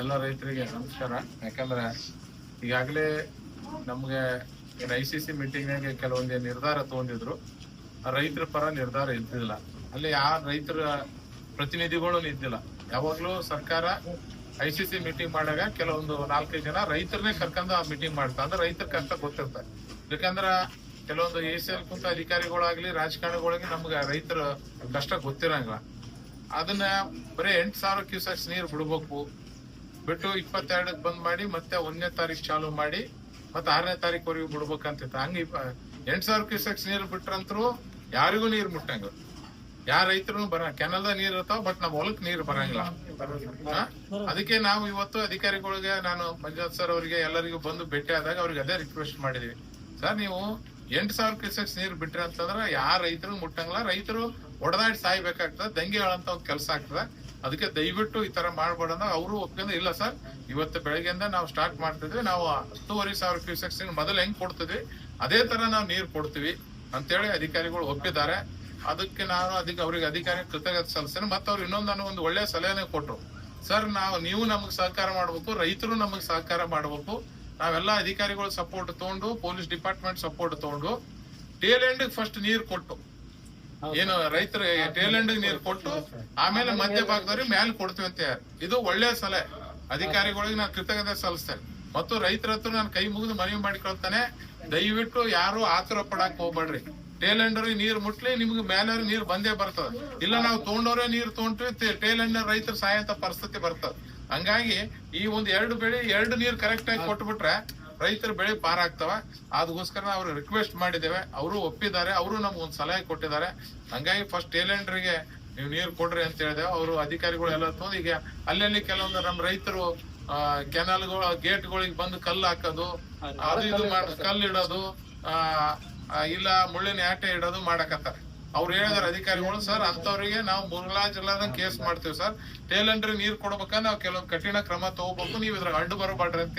ಎಲ್ಲ ರೈತರಿಗೆ ನಮಸ್ಕಾರ. ಯಾಕಂದ್ರೆ ಈಗಾಗಲೇ ನಮ್ಗೆ ಐ ಸಿ ಸಿ ಮೀಟಿಂಗ್ನಾಗ ಕೆಲವೊಂದು ನಿರ್ಧಾರ ತಗೊಂಡಿದ್ರು ರೈತರ ಪರ ನಿರ್ಧಾರ ಇದ್ದಿಲ್ಲ. ಅಲ್ಲಿ ಆ ರೈತರ ಪ್ರತಿನಿಧಿಗಳು ಇದ್ದಿಲ್ಲ. ಯಾವಾಗಲೂ ಸರ್ಕಾರ ಐ ಸಿ ಸಿ ಮೀಟಿಂಗ್ ಮಾಡಾಗ ಕೆಲವೊಂದು ನಾಲ್ಕೈದು ಜನ ರೈತರನ್ನೇ ಕರ್ಕೊಂಡು ಆ ಮೀಟಿಂಗ್ ಮಾಡ್ತಾರೆ ಅಂದ್ರೆ ರೈತರ ಕಷ್ಟ ಗೊತ್ತಿರ್ತಾರೆ ಯಾಕಂದ್ರೆ ಕೆಲವೊಂದು ಎ ಸಿ ಎಲ್ ಕುಂತ ಅಧಿಕಾರಿಗಳಾಗ್ಲಿ ರಾಜಕಾರಣಿಗಳಿಗೆ ನಮ್ಗೆ ರೈತರ ಕಷ್ಟ ಗೊತ್ತಿರಂಗಿಲ್ಲ. ಅದನ್ನ ಬರೀ ಎಂಟು ಸಾವಿರ ಕ್ಯೂಸೆಕ್ಸ್ ನೀರು ಬಿಡ್ಬೇಕು. ಬಿಟ್ಟು ಇಪ್ಪತ್ತೆರಡಕ್ಕೆ ಬಂದ್ ಮಾಡಿ ಮತ್ತೆ ಒಂದನೇ ತಾರೀಕು ಚಾಲು ಮಾಡಿ ಮತ್ತೆ ಆರನೇ ತಾರೀಕುವರೆಗೂ ಬಿಡ್ಬೇಕಂತಿತ್ತು. ಹಂಗ ಎಂಟ್ ಸಾವಿರ ಕ್ಯೂಸೆಕ್ಸ್ ನೀರು ಬಿಟ್ರಂತ್ರು ಯಾರಿಗೂ ನೀರು ಮುಟ್ಟಂಗ ಯಾರ ರೈತರು ಬರ ಕೆನಲ್ದ ನೀರ್ ಇರ್ತಾವ ಬಟ್ ನಮ್ಮ ಹೊಲಕ್ ನೀರು ಬರಂಗಿಲ್ಲ? ಅದಕ್ಕೆ ನಾವು ಇವತ್ತು ಅಧಿಕಾರಿಗಳಿಗೆ ನಾನು ಮಂಜುನಾಥ್ ಸರ್ ಅವರಿಗೆ ಎಲ್ಲರಿಗೂ ಬಂದು ಭೇಟಿ ಆದಾಗ ಅವ್ರಿಗೆ ಅದೇ ರಿಕ್ವೆಸ್ಟ್ ಮಾಡಿದೀವಿ. ಸರ್ ನೀವು ಎಂಟ್ ಸಾವಿರ ಕ್ಯೂಸೆಕ್ಸ್ ನೀರು ಬಿಟ್ರಿ ಅಂತಂದ್ರ ಯಾರ ರೈತರು ಮುಟ್ಟಂಗಿಲ್ಲ. ರೈತರು ಒಡದಾಡಿ ಸಾಯ್ಬೇಕಾಗ್ತದೆ ದಂಗೆ ಹೇಳಂತ ಒಂದ್ ಕೆಲಸ ಆಗ್ತದೆ. ಅದಕ್ಕೆ ದಯವಿಟ್ಟು ಈ ತರ ಮಾಡ್ಬೇಡ ಅವರು ಒಪ್ಕೊಂಡು ಇಲ್ಲ ಸರ್, ಇವತ್ತು ಬೆಳಗ್ಗೆಯಿಂದ ನಾವು ಸ್ಟಾರ್ಟ್ ಮಾಡ್ತಿದ್ವಿ. ನಾವು ಹತ್ತುವರೆ ಸಾವಿರ ಕ್ಯೂಸೆಕ್ಸ್ ಮೊದಲು ಹೆಂಗ್ ಕೊಡ್ತಿದ್ವಿ? ಅದೇ ತರ ನಾವು ನೀರು ಕೊಡ್ತೀವಿ ಅಂತೇಳಿ ಅಧಿಕಾರಿಗಳು ಒಪ್ಪಿದ್ದಾರೆ. ಅದಕ್ಕೆ ನಾನು ಅದಕ್ಕೆ ಅವ್ರಿಗೆ ಅಧಿಕಾರಿ ಕೃತಜ್ಞತೆ ಸಲ್ಲಿಸ್ತೇನೆ. ಮತ್ತೆ ಅವ್ರು ಇನ್ನೊಂದು ಒಂದು ಒಳ್ಳೆ ಸಲಹೆನೆ ಕೊಟ್ರು. ಸರ್, ನಾವು, ನೀವು ನಮಗೆ ಸಹಕಾರ ಮಾಡ್ಬೇಕು, ರೈತರು ನಮಗೆ ಸಹಕಾರ ಮಾಡ್ಬೇಕು. ನಾವೆಲ್ಲ ಅಧಿಕಾರಿಗಳು ಸಪೋರ್ಟ್ ತಗೊಂಡು ಪೊಲೀಸ್ ಡಿಪಾರ್ಟ್ಮೆಂಟ್ ಸಪೋರ್ಟ್ ತಗೊಂಡು ಟೇಲ್ ಎಂಡ್ ಫಸ್ಟ್ ನೀರು ಕೊಟ್ಟು ಏನು ರೈತರ ಟೇಲ್ ಎಂಡ್ ನೀರು ಕೊಟ್ಟು ಆಮೇಲೆ ಮಧ್ಯ ಭಾಗದವ್ರಿಗೆ ಮ್ಯಾಲ್ ಕೊಡ್ತೀವಿ ಅಂತ. ಇದು ಒಳ್ಳೆಯ ಸಲಹೆ. ಅಧಿಕಾರಿಗಳಿಗೆ ನಾನು ಕೃತಜ್ಞತೆ ಸಲ್ಲಿಸ್ತೇನೆ. ಮತ್ತು ರೈತರ ಹತ್ರ ನಾನು ಕೈ ಮುಗಿದು ಮನವಿ ಮಾಡಿಕೊಳ್ತಾನೆ ದಯವಿಟ್ಟು ಯಾರು ಆತುರ ಪಡಕ್ ಹೋಗ್ಬೇಡ್ರಿ. ಟೇಲ್ ಎಂಡರ್ ನೀರ್ ಮುಟ್ಲಿ ನಿಮ್ಗೆ ಮೇಲೆ ನೀರ್ ಬಂದೇ ಬರ್ತದ. ಇಲ್ಲ ನಾವು ತಗೊಂಡವ್ರೆ ನೀರ್ ತೊಗೊಂಡ್ವಿ ಟೇಲ್ ಎಂಡರ್ ರೈತರ ಸಾಯಂತ ಪರಿಸ್ಥಿತಿ ಬರ್ತದ. ಹಂಗಾಗಿ ಈ ಒಂದ್ ಎರಡು ಬೆಳೆ ಎರಡು ನೀರ್ ಕರೆಕ್ಟ್ ಆಗಿ ಕೊಟ್ಬಿಟ್ರೆ ರೈತರ ಬೆಳೆ ಪಾರಾಗ್ತವ. ಅದಕ್ಕೋಸ್ಕರ ನಾವು ರಿಕ್ವೆಸ್ಟ್ ಮಾಡಿದ್ದೇವೆ. ಅವರು ಒಪ್ಪಿದ್ದಾರೆ. ಅವರು ನಮ್ಗೆ ಒಂದು ಸಲಹೆ ಕೊಟ್ಟಿದ್ದಾರೆ. ಹಂಗಾಗಿ ಫಸ್ಟ್ ಏಲೆಂಡ್ರಿಗೆ ನೀವು ನೀರು ಕೊಡ್ರಿ ಅಂತ ಹೇಳಿದೆವು. ಅವರು ಅಧಿಕಾರಿಗಳು ಎಲ್ಲ ತಗೊಂಡು ಈಗ ಅಲ್ಲಲ್ಲಿ ಕೆಲವೊಂದು ನಮ್ಮ ರೈತರು ಕೆನಾಲ್ಗಳು ಗೇಟ್ಗಳಿಗೆ ಬಂದು ಕಲ್ಲು ಹಾಕೋದು, ಅದು ಇದು ಮಾಡ್, ಕಲ್ಲು ಇಡೋದು ಇಲ್ಲ ಮುಳ್ಳಿನ ಆಟೆ ಇಡೋದು ಮಾಡಕತ್ತಾರೆ. ಅವ್ರು ಹೇಳಿದಾರೆ ಅಧಿಕಾರಿಗಳು, ಸರ್ ಅಂತವ್ರಿಗೆ ನಾವು ಮುರ್ಲಾ ಜಿಲ್ಲಾದ ಕೇಸ್ ಮಾಡ್ತೀವಿ, ಸರ್. ಟೇಲೆಂಡ್ರಿ ನೀರ್ ಕೊಡ್ಬೇಕಂದ್ರೆ ನಾವು ಕೆಲವೊಂದು ಕಠಿಣ ಕ್ರಮ ತಗೋಬೇಕು. ನೀವು ಇದ್ರಾಗ ಅಡ್ಡು ಬರಬಾರ್ದ್ರಿ ಅಂತ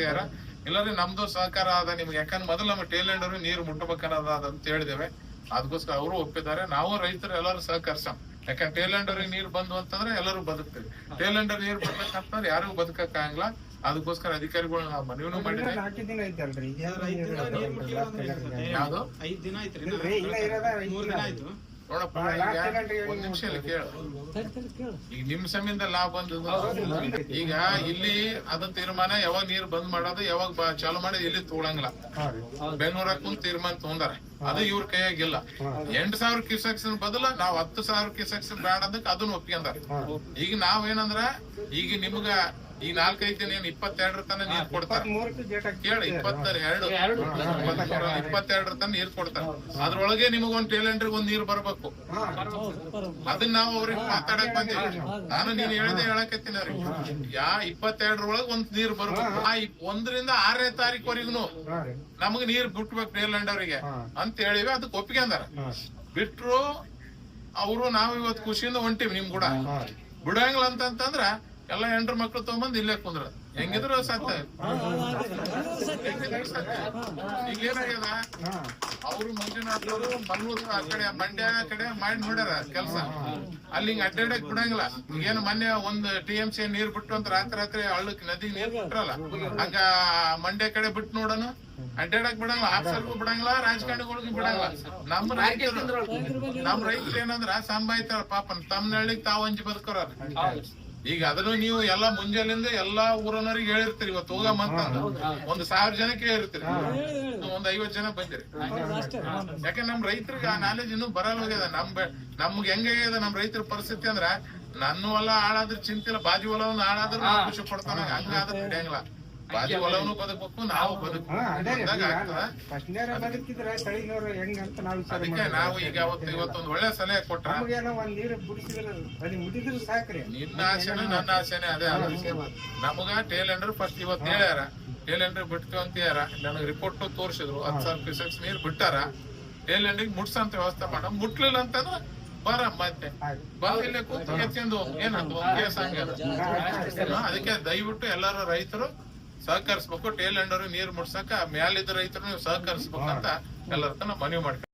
ಇಲ್ಲಾಂದ್ರೆ ನಮ್ದು ಸಹಕಾರ ಆದ ನಿಮ್ಗೆ. ಯಾಕಂದ್ರೆ ಮೊದಲು ನಮ್ಮ ಟೇಲೆಂಡರ್ ನೀರು ಮುಟ್ಟಬೇಕನ್ನೋದ ಅಂತ ಹೇಳಿದೇವೆ ಅದಕ್ಕೋಸ್ಕರ ಅವರು ಒಪ್ಪಿದ್ದಾರೆ. ನಾವು ರೈತರು ಎಲ್ಲರೂ ಸಹಕರಿಸೋಣ. ಯಾಕಂದ್ರೆ ಟೇಲೆಂಡರ್ ನೀರು ಬಂದು ಅಂತಂದ್ರೆ ಎಲ್ಲರೂ ಬದುಕ್ತೀವಿ. ಟೇಲೆಂಡರ್ ನೀರು ಬರ್ಬೇಕಂತಂದ್ರೆ ಯಾರಿಗೂ ಬದುಕಕ್ ಆಗಲ್ಲ ಅದಕ್ಕೋಸ್ಕರ ಅಧಿಕಾರಿಗಳು ನಾವು ಮನವಿನೂ ಮಾಡಿದ್ರೆ ನೀರ್? ಯಾವ್ದು ಐದ್ ದಿನ ಆಯ್ತು. ನೋಡಪ್ಪ ಒಂದ್ ನಿಮಿಷ ಇಲ್ಲಿ ಕೇಳು. ಈಗ ನಿಮ್ ಸಮಿಂದ ಲಾಭ ಬಂದ ಈಗ ಇಲ್ಲಿ ಅದ ತೀರ್ಮಾನ ಯಾವಾಗ ನೀರ್ ಬಂದ್ ಮಾಡೋದು ಯಾವಾಗ ಚಾಲೂ ಚಾಲು ಮಾಡೋದು ಇಲ್ಲಿ ತಗೊಳಂಗಿಲ್ಲ ಬೆಂಗಳೂರ ಕುಂತ ತೀರ್ಮಾನ ತಗೊಂಡಾರ. ಅದು ಇವ್ರ ಕೈಯಾಗಿಲ್ಲ. ಎಂಟ್ ಸಾವಿರ ಕ್ಯೂಸೆಕ್ಸ್ ಬದಲು ನಾವ್ ಹತ್ತು ಸಾವಿರ ಕ್ಯೂಸೆಕ್ಸ್ ಬೇಡ ಅದಕ್ಕೆ ಅದನ್ನ ಒಪ್ಕೊಂಡಾರ ಈಗ ನಾವೇನಂದ್ರ ಈಗ ನಿಮ್ಗ ಈ ನಾಲ್ಕೈದು ದಿನ ಏನ್? ಇಪ್ಪತ್ತೆರಡರ ತನ ನೀರ್ ಕೊಡ್ತಾರ. ಕೇಳಿ ಇಪ್ಪತ್ತರ ಎರಡು. ಇಪ್ಪತ್ತೆರಡರ ತನ ನೀರ್ ಕೊಡ್ತಾರ. ಅದ್ರೊಳಗೆ ನಿಮಗ್ ಒಂದ್ ಟೇಲೆಂಟ್ರಿಗೆ ಒಂದ್ ನೀರ್ ಬರ್ಬೇಕು. ಅದನ್ನ ನಾವು ಅವ್ರಿಗೆ ಮಾತಾಡಕ್ ಬಂದಿಲ್ಲ ನಾನು ನೀನ್ ಹೇಳ್ದೆ ಹೇಳಕತ್ತೀನಿ ಅವ್ರಿಗೆ. ಯಾ ಇಪ್ಪತ್ತೆರಡರೊಳಗೆ ಒಂದ್ ನೀರ್ ಬರ್ಬೇಕು. ಆ ಒಂದ್ರಿಂದ ಆರನೇ ತಾರೀಕುವರೆಗೂ ನಮಗ್ ನೀರ್ ಬಿಟ್ಬೇಕು ಟೇಲೆಂಡ್ ಅವರಿಗೆ ಅಂತ ಹೇಳಿವಿ ಅದಕ್ಕೆ ಒಪ್ಪಿಗೆ ಅಂದಾರ. ಬಿಟ್ರು ಅವರು ನಾವು ಇವತ್ತು ಖುಷಿಯಿಂದ ಹೊಂಟಿವಿ ನಿಮ್ ಕೂಡ. ಬಿಡಂಗಿಲ್ಲ ಅಂತಂದ್ರ ಎಲ್ಲ ಹೆಂಡ್ರ ಮಕ್ಳು ತಗೊಂಬಂದ್ ಇಲ್ಲೇ ಕುಂದ್ರ. ಹೆಂಗಿದ್ರು ಸತ್ತ ಈಗ ಏನಾಗ್ಯದ? ಅವ್ರು ಮಂಜುನಾಥ್ ಅವರು ಮಂಗ್ಳೂರು ಆ ಕಡೆ, ಮಂಡ್ಯ ಕಡೆ ಮಾಡಿ ನೋಡ್ಯಾರ ಕೆಲ್ಸ. ಅಲ್ಲಿ ಹಿಂಗ್ ಅಡ್ಡಾಡಕ್ ಬಿಡಂಗಿಲ್ಲ. ಏನು ಮೊನ್ನೆ ಒಂದ್ ಟಿ ಎಂ ಸಿ ನೀರ್ ಬಿಟ್ಟು ಅಂತ ರಾತ್ರಿ ರಾತ್ರಿ ಹಳ್ಳಕ್ ನದಿ ನೀರ್ ಬಿಟ್ರಲ್ಲ, ಹಂಗ ಮಂಡ್ಯ ಕಡೆ ಬಿಟ್ಟು ನೋಡನು ಅಡ್ಡಾಡಕ್ ಬಿಡಂಗಿಲ್ಲ. ಆಫೀಸರ್ಗೂ ಬಿಡಂಗಿಲ್ಲ, ರಾಜಕಾರಣಿಗಳಿಗೂ ಬಿಡಂಗಿಲ್ಲ. ನಮ್ ರೈತರು ನಮ್ ರೈತರು ಏನಂದ್ರ ಸಂಭಾಯ್ತಾರ ಪಾಪ ತಮ್ಮ ಹಳ್ಳಿಗ್ ತಾವ್ ಹಂಚಿ ಬದುಕೋರ ಈಗ ಅದನ್ನು ನೀವು ಎಲ್ಲಾ ಮುಂಜಾನೆಯಿಂದ ಎಲ್ಲಾ ಊರನರಿಗೆ ಹೇಳಿರ್ತೀರಿ ಇವತ್ತು ಹೋಗಮ್ಮ ಅಂತ ಒಂದ್ ಸಾವಿರ ಜನಕ್ಕೆ ಹೇಳಿರ್ತೀರಿ. ಒಂದ್ ಐವತ್ ಜನ ಬಂದಿರಿ. ಯಾಕೆ ನಮ್ ರೈತರಿಗೆ ಆ ನಾಲೆಜ್ ಇನ್ನೂ ಬರಲ್ಲ ಹೋಗ್ಯದ. ನಮ್ ನಮ್ಗ್ ಹೆಂಗಾಗ್ಯದ ನಮ್ ರೈತರ ಪರಿಸ್ಥಿತಿ ಅಂದ್ರ ನನ್ನ ಹೊಲ ಹಾಳಾದ್ರೆ ಚಿಂತಿಲ್ಲ ಬಾಜು ಹೊಲವನ್ನ ಒಂದು ಹಾಳಾದ್ರೆ ಖುಷಿ ಪಡ್ತಾನ. ಹಂಗಾದ್ರೆ ನಡೆಯಂಗಿಲ್ಲ. ಬಾಜು ಹೊಲವನು ಬದುಕಬೇಕು ನಾವು ಬದುಕು ಹೆಂಗಂತ ನಾವು ಅದಕ್ಕೆ ನಾವು ಈಗ ಅವತ್ತು ಇವತ್ತೊಂದು ಒಳ್ಳೆ ಸಲಹೆ ಕೊಟ್ರ. ಒಂದ್ ನೀರು ಬಿಡಿಸಿದ್ರೆ ಅಲ್ಲಿ ಸಾಕ್ರಿ. ನಿನ್ನ ಆಸೆನೂ ನನ್ನ ಆಸೆನೆ ಅದೇ. ನಮಗ ಟೇಲೆಂಡರ್ ಫಸ್ಟ್ ಇವತ್ತು ಹೇಳ್ಯಾರ. ಟೇಲೆಂಡರ್ ಬಿಡ್ತೀವಿ ಅಂತ ಹೇಳ್ಯಾರ. ನನಗೆ ರಿಪೋರ್ಟ್ ತೋರಿಸಿದ್ರು. ಹತ್ತು ಸಾವಿರ ಕ್ಯೂಸೆಕ್ಸ್ ನೀರ್ ಬಿಟ್ಟಾರ. ಟೇಲೆಂಡ್ರಿಗೆ ಮುಟ್ಸಂತ ವ್ಯವಸ್ಥೆ ಮಾಡ ಮುಟ್ಲಿಲ್ಲ ಅಂತಂದ್ರೆ ಬರ ಮತ್ತೆ. ಇಲ್ಲೇ ಕೂತು ಎತ್ತಿಂದು ಏನಂತ ಒಂದ್ ಕೇಸ್ ಹಂಗೆ ಅದಕ್ಕೆ ದಯವಿಟ್ಟು ಎಲ್ಲರೂ ರೈತರು ಸಹಕರಿಸ್ಬೇಕು ಟೇಲೆಂಡರ್ ನೀರ್ ಮುಡ್ಸಕ ಮ್ಯಾಲಿದ್ದ ರೈತರು ನೀವು ಸಹಕರಿಸ್ಬೇಕಂತ ಅಂತ ತನ ಮನವಿ ಮಾಡ್ತೀನಿ